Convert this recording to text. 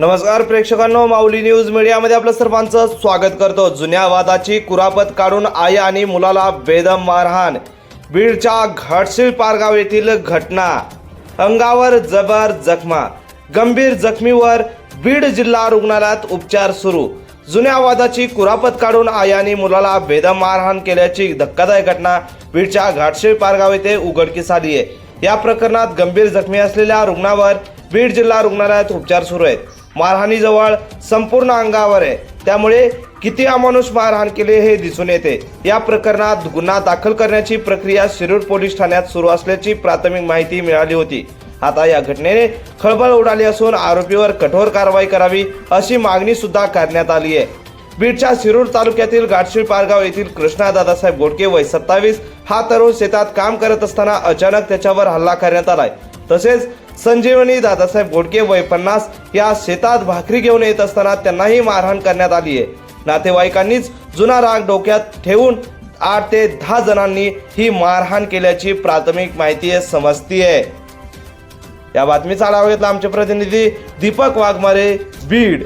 नमस्कार प्रेक्षकांनो माऊली न्यूज मीडियामध्ये आपलं सर्वांचं स्वागत करतो. जुन्या वादाची कुरापत काढून आई आणि मुलाला बेदम मारहाण. बीडच्या घाटशीळ पारगाव येथील घटना. अंगावर जबर जखमा. गंभीर जखमीवर बीड जिल्हा रुग्णालयात उपचार सुरू. जुन्या वादाची कुरापत काढून आई आणि मुलाला बेदम मारहाण केल्याची धक्कादायक घटना बीडच्या घाटशील पारगाव येथे उघडकीस आली आहे. या प्रकरणात गंभीर जखमी असलेल्या रुग्णावर बीड जिल्हा रुग्णालयात उपचार सुरू आहेत. मारहाणीजवळ संपूर्ण अंगावर आहे. त्यामुळे किती अमानुष मारहाण केले हे दिसून येते. या प्रकरणात गुन्हा दाखल करण्याची प्रक्रिया शिरूर पोलीस ठाण्यात सुरू असल्याची प्राथमिक माहिती मिळाली होती. आता या घटनेने खळबळ उडाली असून आरोपीवर कठोर कारवाई करावी अशी मागणी सुद्धा करण्यात आली आहे. बीडच्या शिरूर तालुक्यातील गाठशीळ पारगाव येथील कृष्णा दादासाहेब गोडके वय सत्तावीस हा तरुण शेतात काम करत असताना अचानक त्याच्यावर हल्ला करण्यात आलाय. तसेच संजीवनी दादासाहेब गोडके वय पन्नास या शेतात भाकरी घेऊन येत असताना त्यांनाही मारहाण करण्यात आली आहे. नातेवाईकांनीच जुना राग डोक्यात ठेवून आठ ते दहा जणांनी ही मारहाण केल्याची प्राथमिक माहिती समजतीये. या बातमीचा आढावा घेतला आमचे प्रतिनिधी दीपक वाघमारे बीड.